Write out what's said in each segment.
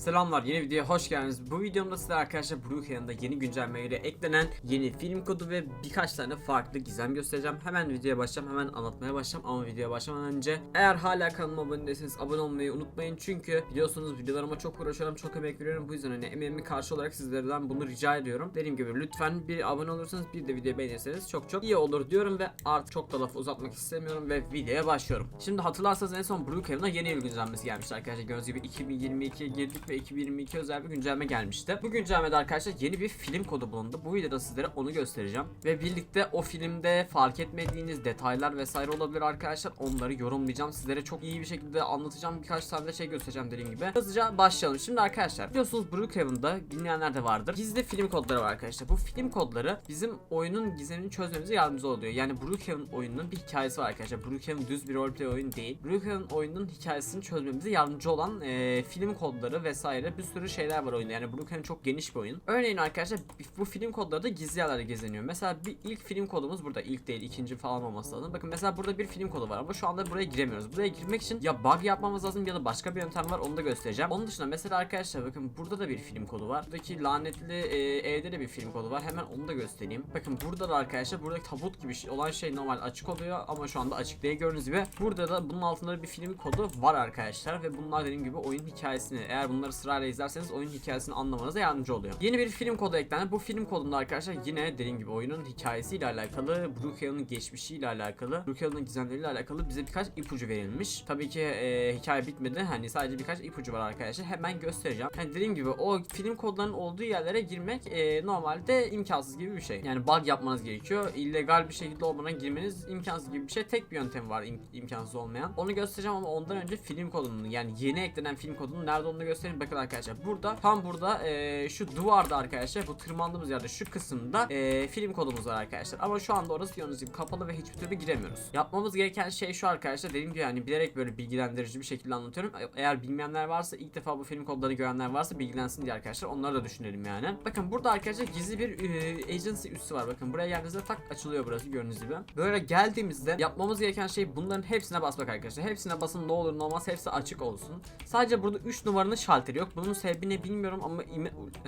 Selamlar yeni videoya hoş geldiniz. Bu videomda size arkadaşlar Brookhaven'da yeni güncellemeyle eklenen yeni film kodu ve birkaç tane farklı gizem göstereceğim. Hemen videoya başlayacağım hemen anlatmaya başlayacağım ama videoya başlamadan önce eğer hala kanalıma abone değilseniz abone olmayı unutmayın. Çünkü biliyorsunuz videolarıma çok uğraşıyorum çok emek veriyorum. Bu yüzden hani emeğimi karşı olarak sizlerden bunu rica ediyorum. Dediğim gibi lütfen bir abone olursanız bir de videoyu beğenirseniz çok çok iyi olur diyorum ve artık çok da lafı uzatmak istemiyorum ve videoya başlıyorum. Şimdi hatırlarsanız en son Brookhaven'a yeni yıl güncellemesi gelmişti arkadaşlar. Gördüğünüz gibi 2022'ye girdik ve 2022 özel bir güncelleme gelmişti. Bu güncellemede arkadaşlar yeni bir film kodu bulundu. Bu videoda sizlere onu göstereceğim. Ve birlikte o filmde fark etmediğiniz detaylar vesaire olabilir arkadaşlar. Onları yorumlayacağım. Sizlere çok iyi bir şekilde anlatacağım. Birkaç tane de şey göstereceğim dediğim gibi. Hızlıca başlayalım. Şimdi arkadaşlar biliyorsunuz Brookhaven'da bilmeyenler de vardır. Gizli film kodları var arkadaşlar. Bu film kodları bizim oyunun gizemini çözmemize yardımcı oluyor. Yani Brookhaven oyununun bir hikayesi var arkadaşlar. Brookhaven düz bir roleplay oyun değil. Brookhaven oyunun hikayesini çözmemize yardımcı olan e, film kodları vesaire bir sürü şeyler var oyunda. Yani Brookhaven çok geniş bir oyun. Örneğin arkadaşlar bu film kodları da gizli yerlerde geziniyor. Mesela bir ilk film kodumuz burada. ilk değil ikinci falan olması lazım. Bakın mesela burada bir film kodu var ama şu anda buraya giremiyoruz. Buraya girmek için ya bug yapmamız lazım ya da başka bir yöntem var onu da göstereceğim. Onun dışında mesela arkadaşlar bakın burada da bir film kodu var. Buradaki lanetli e, evde de bir film kodu var. Hemen onu da göstereyim. Bakın burada da arkadaşlar buradaki tabut gibi şey- olan şey normal açık oluyor ama şu anda açık değil gördüğünüz gibi. Burada da bunun altında da bir film kodu var arkadaşlar ve bunlar dediğim gibi oyun hikayesini eğer bunları sırayla izlerseniz oyun hikayesini anlamanıza yardımcı oluyor. Yeni bir film kodu eklendi. Bu film kodunda arkadaşlar yine dediğim gibi oyunun hikayesiyle alakalı, Brookhaven'ın geçmişiyle alakalı, Brookhaven'ın gizemleriyle alakalı bize birkaç ipucu verilmiş. Tabii ki e, hikaye bitmedi. Hani sadece birkaç ipucu var arkadaşlar. Hemen göstereceğim. Hani dediğim gibi o film kodlarının olduğu yerlere girmek e, normalde imkansız gibi bir şey. Yani bug yapmanız gerekiyor. İllegal bir şekilde olmadan girmeniz imkansız gibi bir şey. Tek bir yöntem var im- imkansız olmayan. Onu göstereceğim ama ondan önce film kodunun yani yeni eklenen film kodunun nerede olduğunu göstereyim. Bakın arkadaşlar burada tam burada e, şu duvarda arkadaşlar bu tırmandığımız yerde şu kısımda e, film kodumuz var arkadaşlar. Ama şu anda orası gördüğünüz gibi kapalı ve hiçbir türlü giremiyoruz. Yapmamız gereken şey şu arkadaşlar. Dediğim gibi yani bilerek böyle bilgilendirici bir şekilde anlatıyorum. E- Eğer bilmeyenler varsa ilk defa bu film kodlarını görenler varsa bilgilensin diye arkadaşlar. Onları da düşünelim yani. Bakın burada arkadaşlar gizli bir e, agency üssü var. Bakın buraya geldiğinizde tak açılıyor burası gördüğünüz gibi. Böyle geldiğimizde yapmamız gereken şey bunların hepsine basmak arkadaşlar. Hepsine basın ne olur ne olmaz hepsi açık olsun. Sadece burada 3 numaranın şalteri yok. Bunun sebebi ne bilmiyorum ama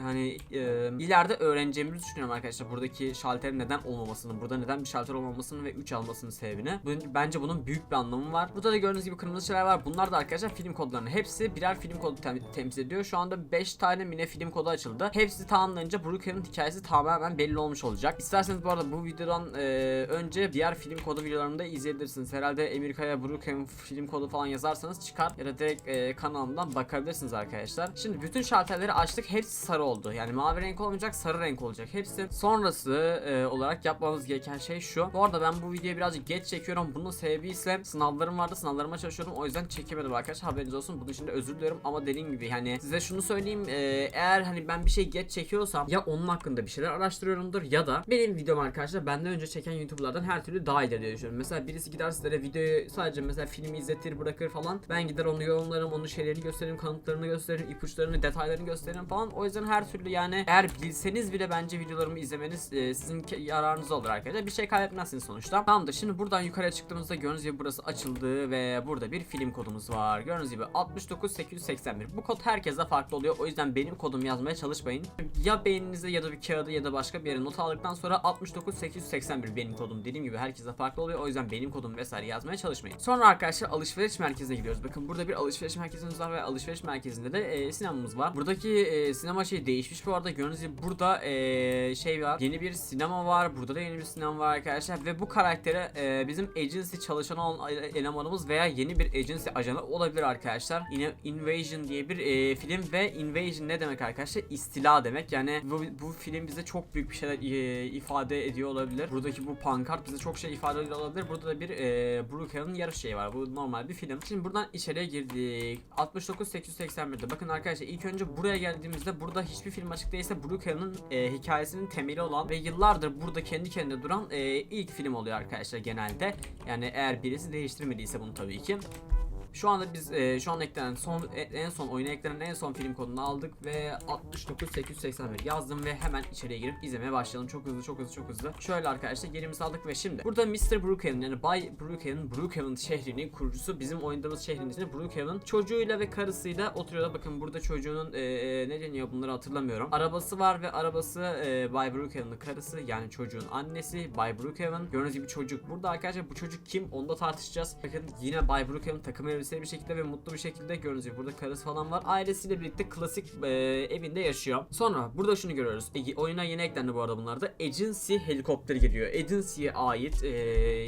hani e, ileride öğreneceğimizi düşünüyorum arkadaşlar. Buradaki şalterin neden olmamasını, burada neden bir şalter olmamasını ve 3 almasının sebebini. Bence bunun büyük bir anlamı var. Burada da gördüğünüz gibi kırmızı şeyler var. Bunlar da arkadaşlar film kodlarını. Hepsi birer film kodu tem- temsil ediyor. Şu anda 5 tane mine film kodu açıldı. Hepsi tamamlanınca Brookhaven'ın hikayesi tamamen belli olmuş olacak. İsterseniz bu arada bu videodan e, önce diğer film kodu videolarını da izleyebilirsiniz. Herhalde Amerika'ya Brookhaven film kodu falan yazarsanız çıkar ya da direkt e, kanalımdan bakabilirsiniz arkadaşlar. Şimdi bütün şalterleri açtık. Hepsi sarı oldu. Yani mavi renk olmayacak, sarı renk olacak. Hepsi sonrası e, olarak yapmamız gereken şey şu. Bu arada ben bu videoyu birazcık geç çekiyorum. Bunun sebebi ise sınavlarım vardı. Sınavlarıma çalışıyordum. O yüzden çekemedim arkadaşlar. Haberiniz olsun. Bunun için de özür diliyorum ama dediğim gibi hani size şunu söyleyeyim. e, eğer hani ben bir şey geç çekiyorsam ya onun hakkında bir şeyler araştırıyorumdur ya da benim videom arkadaşlar benden önce çeken YouTuber'lardan her türlü daha ileri düşünüyorum. Mesela birisi gider sizlere videoyu sadece mesela filmi izletir bırakır falan. Ben gider onu yorumlarım, onun şeylerini gösteririm, kanıtlarını gösteririm, ipuçlarını, detaylarını gösteririm falan. O yüzden her türlü yani eğer bilseniz bile bence videolarımı izlemeniz e, sizin yararınıza olur arkadaşlar. Bir şey kaybetmezsiniz sonuçta. Tamamdır. Şimdi buradan yukarıya çıktığımızda gördüğünüz gibi burası açıldı ve burada bir film kodumuz var. Gördüğünüz gibi 69881. Bu kod herkese farklı oluyor. O yüzden benim kodumu yazmaya çalışmayın. Ya beyninize ya da bir kağıda ya da başka bir yere not aldıktan sonra 69881 benim kodum. Dediğim gibi herkese farklı oluyor. O yüzden benim kodum vesaire yazmaya çalışmayın. Sonra arkadaşlar alışveriş merkezine gidiyoruz. Bakın burada bir alışveriş merkezimiz var ve alışveriş merkezinde de e, sinemamız var. Buradaki e, sinema şey değişmiş bu arada. Gördüğünüz gibi burada e, şey var. Yeni bir sinema var. Burada da yeni bir sinema var arkadaşlar. Ve bu karaktere e, bizim agency çalışanı olan elemanımız veya yeni bir agency ajanı olabilir arkadaşlar. Yine Invasion diye bir e, film ve Invasion ne demek arkadaşlar? İstila demek. Yani bu, bu film bize çok büyük bir şeyler e, ifade ediyor olabilir. Buradaki bu pankart bize çok şey ifade ediyor olabilir. Burada da bir e, Brookhaven yarış şeyi var. Bu normal bir film. Şimdi buradan içeriye girdik. 69881'de. Bakın arkadaşlar ilk önce buraya geldiğimizde burada hiçbir film açık değilse Brookhaven'ın e, hikayesinin temeli olan ve yıllardır burada kendi kendine duran e, ilk film oluyor arkadaşlar genelde. Yani eğer birisi değiştirmediyse bunu tabii ki. Şu anda biz e, şu an eklenen son e- en son oyuna eklenen en son film kodunu aldık ve 69881 yazdım ve hemen içeriye girip izlemeye başlayalım. Çok hızlı çok hızlı çok hızlı. Şöyle arkadaşlar yerimizi aldık ve şimdi burada Mr. Brookhaven yani Bay Brookhaven Brookhaven şehrinin kurucusu bizim oynadığımız şehrin ismi Brookhaven. Çocuğuyla ve karısıyla oturuyorlar. Bakın burada çocuğunun e, e, ne deniyor bunları hatırlamıyorum. Arabası var ve arabası e, Bay Brookhaven'ın karısı yani çocuğun annesi Bay Brookhaven. Gördüğünüz gibi çocuk burada arkadaşlar bu çocuk kim onu da tartışacağız. Bakın yine Bay Brookhaven takım elbiseli bir şekilde ve mutlu bir şekilde gördüğünüz gibi burada karısı falan var. Ailesiyle birlikte klasik e, evinde yaşıyor. Sonra burada şunu görüyoruz. E, oyuna yeni eklendi bu arada bunlar da. Agency helikopteri geliyor. Agency'ye ait e,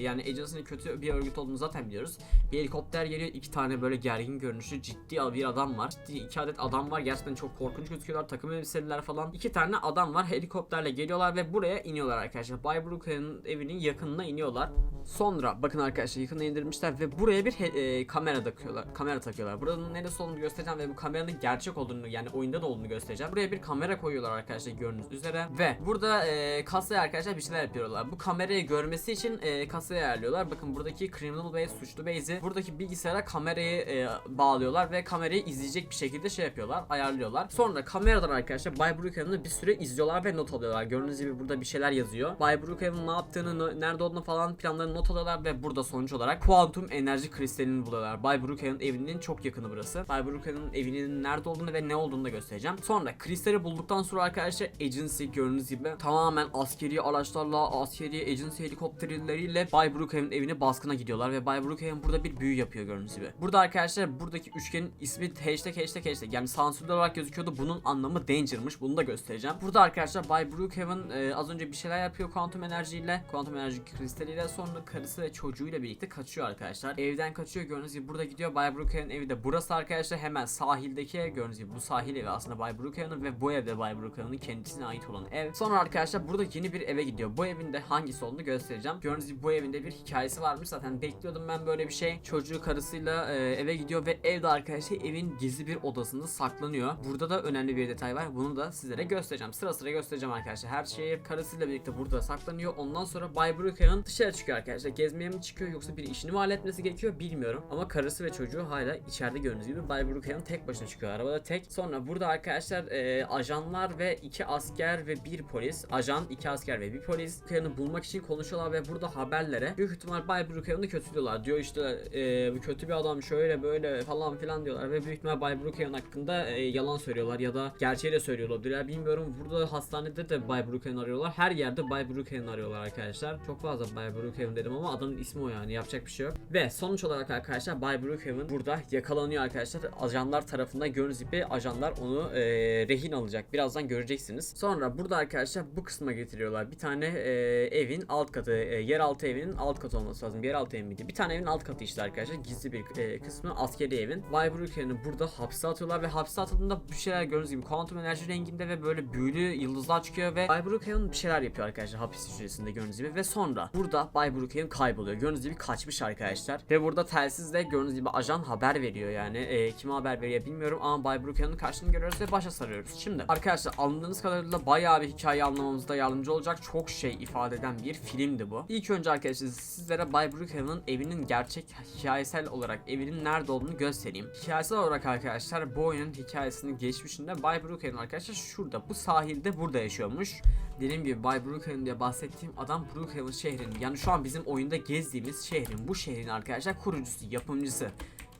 yani Agency'nin kötü bir örgüt olduğunu zaten biliyoruz. Bir helikopter geliyor. iki tane böyle gergin görünüşlü ciddi bir adam var. Ciddi iki adet adam var. Gerçekten çok korkunç gözüküyorlar. Takım elbiseliler falan. İki tane adam var. Helikopterle geliyorlar ve buraya iniyorlar arkadaşlar. Bay Brookhaven'ın evinin yakınına iniyorlar. Sonra bakın arkadaşlar yakına indirmişler ve buraya bir e, kamera takıyorlar. Kamera takıyorlar. Buranın neresi olduğunu göstereceğim ve bu kameranın gerçek olduğunu yani oyunda da olduğunu göstereceğim. Buraya bir kamera koyuyorlar arkadaşlar gördüğünüz üzere ve burada e, kasaya arkadaşlar bir şeyler yapıyorlar. Bu kamerayı görmesi için e, kasaya ayarlıyorlar. Bakın buradaki criminal base, suçlu base'i buradaki bilgisayara kamerayı e, bağlıyorlar ve kamerayı izleyecek bir şekilde şey yapıyorlar, ayarlıyorlar. Sonra kameradan arkadaşlar Bay Brookhaven'ı bir süre izliyorlar ve not alıyorlar. Gördüğünüz gibi burada bir şeyler yazıyor. Bay Brookhaven'ın ne yaptığını, ne- nerede olduğunu falan planlarını not alıyorlar ve burada sonuç olarak kuantum enerji kristalini buluyorlar. Bay Brookhaven evinin çok yakını burası. Bay Brookhaven'ın evinin nerede olduğunu ve ne olduğunu da göstereceğim. Sonra kristali bulduktan sonra arkadaşlar agency gördüğünüz gibi tamamen askeri araçlarla, askeri agency helikopterleriyle Bay Brookhaven evine baskına gidiyorlar ve Bay Brookhaven burada bir büyü yapıyor gördüğünüz gibi. Burada arkadaşlar buradaki üçgenin ismi hashtag hashtag hashtag yani sansürlü olarak gözüküyordu. Bunun anlamı danger'mış. Bunu da göstereceğim. Burada arkadaşlar Bay Brookhaven e, az önce bir şeyler yapıyor kuantum enerjiyle. Kuantum enerji kristaliyle sonra karısı ve çocuğuyla birlikte kaçıyor arkadaşlar. Evden kaçıyor gördüğünüz gibi burada gidiyor. Bay Brookhaven evi de burası arkadaşlar. Hemen sahildeki gördüğünüz gibi bu sahil evi aslında Bay Brookhaven'ın ve bu evde Bay Brookhaven'ın kendisine ait olan ev. Sonra arkadaşlar burada yeni bir eve gidiyor. Bu evin de hangisi olduğunu göstereceğim. Gördüğünüz gibi bu evinde bir hikayesi varmış. Zaten bekliyordum ben böyle bir şey. Çocuğu karısıyla e, eve gidiyor ve evde arkadaşlar evin gizli bir odasında saklanıyor. Burada da önemli bir detay var. Bunu da sizlere göstereceğim. Sıra sıra göstereceğim arkadaşlar. Her şeyi karısıyla birlikte burada saklanıyor. Ondan sonra Bay Brookhaven dışarı çıkıyor arkadaşlar. Gezmeye mi çıkıyor yoksa bir işini mi halletmesi gerekiyor bilmiyorum. Ama karısı ve çocuğu hala içeride gördüğünüz gibi Bay Brookhaven tek başına çıkıyor. Arabada tek. Sonra burada arkadaşlar e, ajanlar ve iki asker ve bir polis. Ajan, iki asker ve bir polis. Brookhaven'ı bulmak için konuşuyorlar ve burada haberlere büyük ihtimal Bay Brookhaven'ı kötülüyorlar. Diyor işte e, bu kötü bir adam şöyle böyle falan filan diyorlar ve büyük ihtimal Bay Brookhaven hakkında e, yalan söylüyorlar ya da gerçeği de söylüyor olabilirler. Bilmiyorum. Burada hastanede de Bay Brookhaven arıyorlar. Her yerde Bay Brookhaven arıyorlar arkadaşlar. Çok fazla Bay Brookhaven dedim ama adamın ismi o yani. Yapacak bir şey yok. Ve sonuç olarak arkadaşlar Bay Brookhaven burada yakalanıyor arkadaşlar. Ajanlar tarafından gördüğünüz gibi ajanlar onu e, rehin alacak. Birazdan göreceksiniz. Sonra burada arkadaşlar bu kısma getiriyorlar. Bir tane e, evin alt katı, e, yeraltı evinin alt katı olması lazım. Yeraltı evi miydi? Bir tane evin alt katı işte arkadaşlar. Gizli bir e, kısmı askeri evin. Bay Brookhaven'ı burada hapse atıyorlar ve hapse atıldığında bir şeyler gördüğünüz gibi kuantum enerji renginde ve böyle büyülü yıldızlar çıkıyor ve Bay Brookhaven bir şeyler yapıyor arkadaşlar hapis hücresinde gördüğünüz gibi ve sonra burada Bay Brookhaven kayboluyor. Gördüğünüz gibi kaçmış arkadaşlar ve burada telsizle gördüğünüz gibi ajan haber veriyor yani e, kime haber veriyor bilmiyorum ama Bay Brookhaven'ın karşılığını görüyoruz ve başa sarıyoruz. Şimdi arkadaşlar anladığınız kadarıyla bayağı bir hikaye anlamamızda yardımcı olacak çok şey ifade eden bir filmdi bu. İlk önce arkadaşlar sizlere Bay Brookhaven'ın evinin gerçek hikayesel olarak evinin nerede olduğunu göstereyim. Hikayesel olarak arkadaşlar bu oyunun hikayesinin geçmişinde Bay Brookhaven arkadaşlar şurada bu sahilde burada yaşıyormuş. Dediğim gibi Bay Brookhaven diye bahsettiğim adam Brookhaven şehrinin yani şu an bizim oyunda gezdiğimiz şehrin bu şehrin arkadaşlar kurucusu, yapımcısı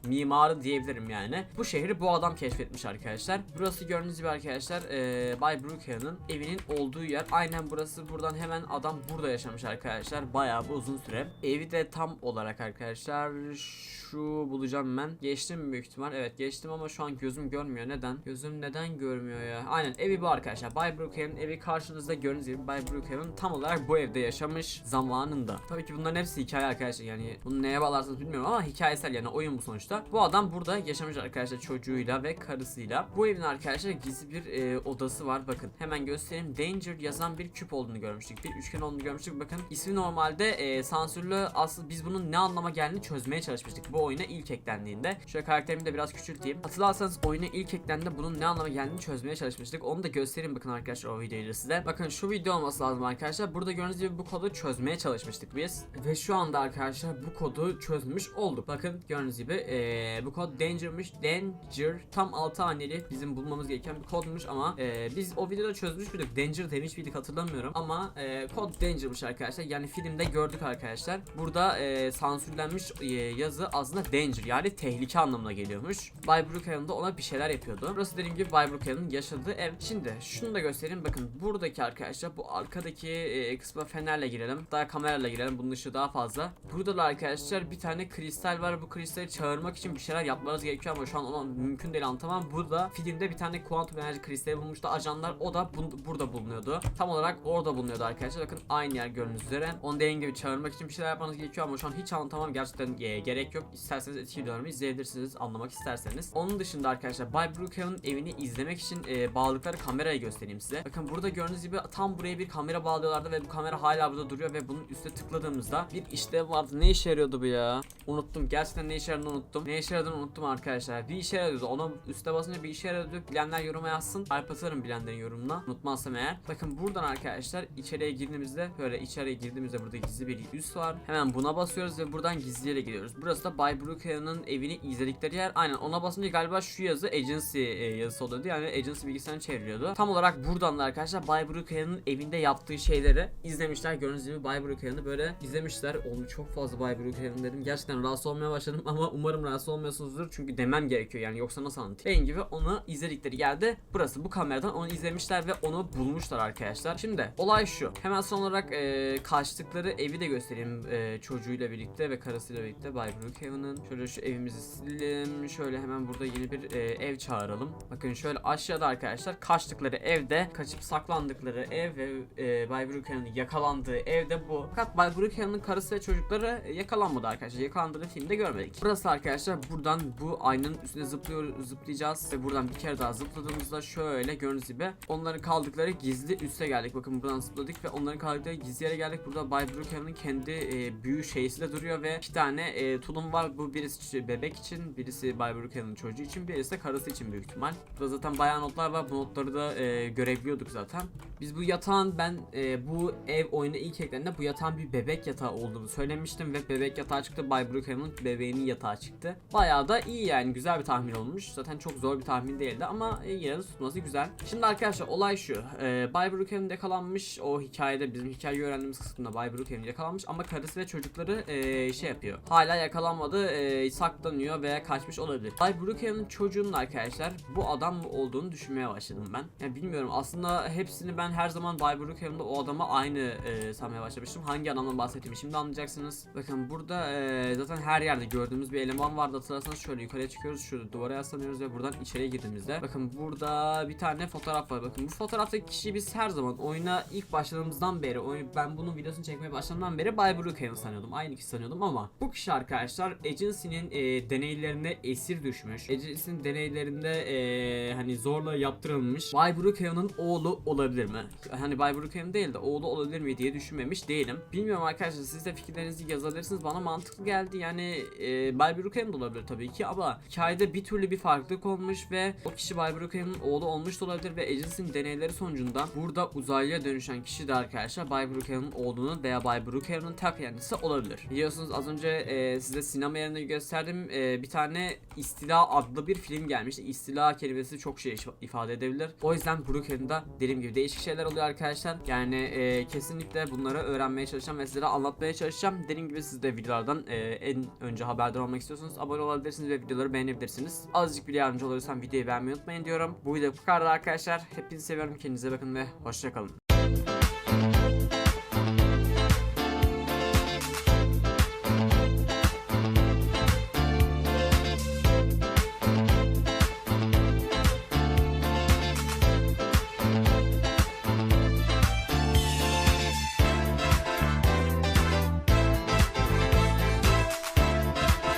mimarı diyebilirim yani. Bu şehri bu adam keşfetmiş arkadaşlar. Burası gördüğünüz gibi arkadaşlar eee Bay Brookhaven'ın evinin olduğu yer. Aynen burası buradan hemen adam burada yaşamış arkadaşlar. Bayağı bir uzun süre. Evi de tam olarak arkadaşlar şu bulacağım ben. Geçtim büyük ihtimal. Evet geçtim ama şu an gözüm görmüyor. Neden? Gözüm neden görmüyor ya? Aynen evi bu arkadaşlar. Bay Brookhaven evi karşınızda gördüğünüz gibi Bay Brookhaven tam olarak bu evde yaşamış zamanında. Tabii ki bunların hepsi hikaye arkadaşlar. Yani bunu neye bağlarsanız bilmiyorum ama hikayesel yani oyun bu sonuçta. Bu adam burada yaşamış arkadaşlar çocuğuyla ve karısıyla. Bu evin arkadaşlar gizli bir e, odası var. Bakın hemen göstereyim. Danger yazan bir küp olduğunu görmüştük. Bir üçgen olduğunu görmüştük. Bakın ismi normalde e, sansürlü. Aslında biz bunun ne anlama geldiğini çözmeye çalışmıştık. Bu oyuna ilk eklendiğinde. Şöyle karakterimi de biraz küçülteyim. Hatırlarsanız oyuna ilk eklendiğinde bunun ne anlama geldiğini çözmeye çalışmıştık. Onu da göstereyim bakın arkadaşlar o videoyu size. Bakın şu video olması lazım arkadaşlar. Burada gördüğünüz gibi bu kodu çözmeye çalışmıştık biz. Ve şu anda arkadaşlar bu kodu çözmüş olduk. Bakın gördüğünüz gibi e, Ee, bu kod Danger'mış. Danger tam 6 haneli bizim bulmamız gereken bir kodmuş ama e, biz o videoda çözmüş müydük? Danger demiş miydik hatırlamıyorum ama e, kod Danger'mış arkadaşlar. Yani filmde gördük arkadaşlar. Burada e, sansürlenmiş e, yazı aslında Danger yani tehlike anlamına geliyormuş. Bay Brookhaven ona bir şeyler yapıyordu. Burası dediğim gibi Bay yaşadığı ev. Şimdi şunu da göstereyim. Bakın buradaki arkadaşlar bu arkadaki e, kısma fenerle girelim. Daha kamerayla girelim. Bunun ışığı daha fazla. Burada da arkadaşlar bir tane kristal var. Bu kristali çağırmak için bir şeyler yapmanız gerekiyor ama şu an ona mümkün değil anlatamam. Burada filmde bir tane kuantum enerji kristali bulmuştu ajanlar. O da bu- burada bulunuyordu. Tam olarak orada bulunuyordu arkadaşlar. Bakın aynı yer gördüğünüz üzere. Onu dediğim gibi çağırmak için bir şeyler yapmanız gerekiyor ama şu an hiç anlatamam. Gerçekten e, gerek yok. İsterseniz eski videolarımı izleyebilirsiniz anlamak isterseniz. Onun dışında arkadaşlar Bay Brookhaven'ın evini izlemek için e, bağladıkları kamerayı göstereyim size. Bakın burada gördüğünüz gibi tam buraya bir kamera bağlıyorlardı ve bu kamera hala burada duruyor ve bunun üstüne tıkladığımızda bir işlev vardı. Ne işe yarıyordu bu ya? Unuttum. Gerçekten ne işe yaradığını unuttum. Ne işe yaradığını unuttum arkadaşlar. Bir işe yarıyordu. Ona üste basınca bir işe yarıyordu. Bilenler yoruma yazsın. Alp atarım bilenlerin yorumuna. Unutmazsam eğer. Bakın buradan arkadaşlar içeriye girdiğimizde böyle içeriye girdiğimizde burada gizli bir üs var. Hemen buna basıyoruz ve buradan gizli yere gidiyoruz. Burası da Bay Brookhaven'ın evini izledikleri yer. Aynen ona basınca galiba şu yazı agency e, yazısı oluyordu. Yani agency bilgisayarını çeviriyordu. Tam olarak buradan da arkadaşlar Bay Brookhaven'ın evinde yaptığı şeyleri izlemişler. Gördüğünüz gibi Bay Brookhaven'ı böyle izlemişler. Oğlum çok fazla Bay Brookhaven dedim. Gerçekten rahatsız olmaya başladım ama umarım rahatsız olmuyorsunuzdur. Çünkü demem gerekiyor yani yoksa nasıl anlatayım. Dediğim gibi onu izledikleri yerde burası bu kameradan onu izlemişler ve onu bulmuşlar arkadaşlar. Şimdi olay şu. Hemen son olarak e, kaçtıkları evi de göstereyim e, çocuğuyla birlikte ve karısıyla birlikte Bay Brookhaven'ın. Şöyle şu evimizi silelim. Şöyle hemen burada yeni bir e, ev çağıralım. Bakın şöyle aşağıda arkadaşlar kaçtıkları evde kaçıp saklandıkları ev ve e, Bay Brookhaven'ın yakalandığı evde bu. Fakat Bay Brookhaven'ın karısı ve çocukları yakalanmadı arkadaşlar. Yakalandığını filmde görmedik. Burası arkadaşlar buradan bu aynanın üstüne zıplıyor, zıplayacağız ve buradan bir kere daha zıpladığımızda şöyle gördüğünüz gibi onların kaldıkları gizli üste geldik. Bakın buradan zıpladık ve onların kaldıkları gizli yere geldik. Burada Bay Brookhaven'ın kendi e, büyü şeysi de duruyor ve iki tane e, tulum var. Bu birisi bebek için, birisi Bay Brookhaven'ın çocuğu için, birisi de karısı için büyük ihtimal. Burada zaten bayağı notlar var. Bu notları da e, görebiliyorduk zaten. Biz bu yatağın ben e, bu ev oyuna ilk eklendiğinde bu yatağın bir bebek yatağı olduğunu söylemiştim ve bebek yatağı çıktı. Bay Brookhaven'ın bebeğinin yatağı çıktı. Bayağı da iyi yani güzel bir tahmin olmuş. Zaten çok zor bir tahmin değildi ama e, yine de tutması güzel. Şimdi arkadaşlar olay şu. E, Bay Brookhaven yakalanmış. O hikayede bizim hikayeyi öğrendiğimiz kısmında Bay Brookhaven yakalanmış ama karısı ve çocukları e, şey yapıyor. Hala yakalanmadı. E, saklanıyor veya kaçmış olabilir. Bay Brookhaven'ın çocuğunun arkadaşlar bu adam mı olduğunu düşünmeye başladım ben. Yani bilmiyorum aslında hepsini ben her zaman Bay Brookhaven'da o adama aynı e, sanmaya başlamıştım. Hangi adamdan bahsettiğimi şimdi anlayacaksınız. Bakın burada e, zaten her yerde gördüğümüz bir eleman vardı hatırlarsanız şöyle yukarıya çıkıyoruz. Şurada duvara yaslanıyoruz ve buradan içeriye girdiğimizde. Bakın burada bir tane fotoğraf var. Bakın bu fotoğraftaki kişiyi biz her zaman oyuna ilk başladığımızdan beri oyun, ben bunun videosunu çekmeye başladığımdan beri Bay Brookhaven sanıyordum. Aynı kişi sanıyordum ama bu kişi arkadaşlar Agency'nin e, deneylerine esir düşmüş. Agency'nin deneylerinde e, hani zorla yaptırılmış. Bay Brookhaven'ın oğlu olabilir mi? Hani Bay Brookhaven değil de oğlu olabilir mi diye düşünmemiş değilim. Bilmiyorum arkadaşlar siz de fikirlerinizi yazabilirsiniz. Bana mantıklı geldi. Yani e, Bay Brookhaven de olabilir tabii ki ama hikayede bir türlü bir farklılık olmuş ve o kişi Bay oğlu olmuş da olabilir ve Agency'nin deneyleri sonucunda burada uzaylıya dönüşen kişi de arkadaşlar Bay Brookhaven'ın oğlunun veya Bay Brookhaven'ın kendisi olabilir. Biliyorsunuz az önce e, size sinema yerinde gösterdim. E, bir tane İstila adlı bir film gelmişti. İstila kelimesi çok şey ifade edebilir. O yüzden Brookhaven'da dediğim gibi değişik şeyler oluyor arkadaşlar. Yani e, kesinlikle bunları öğrenmeye çalışacağım ve sizlere anlatmaya çalışacağım. Dediğim gibi siz de videolardan e, en önce haberdar olmak istiyorsanız abone olabilirsiniz ve videoları beğenebilirsiniz. Azıcık bile yardımcı olursam videoyu beğenmeyi unutmayın diyorum. Bu video bu kadar arkadaşlar. Hepinizi seviyorum. Kendinize bakın ve hoşçakalın.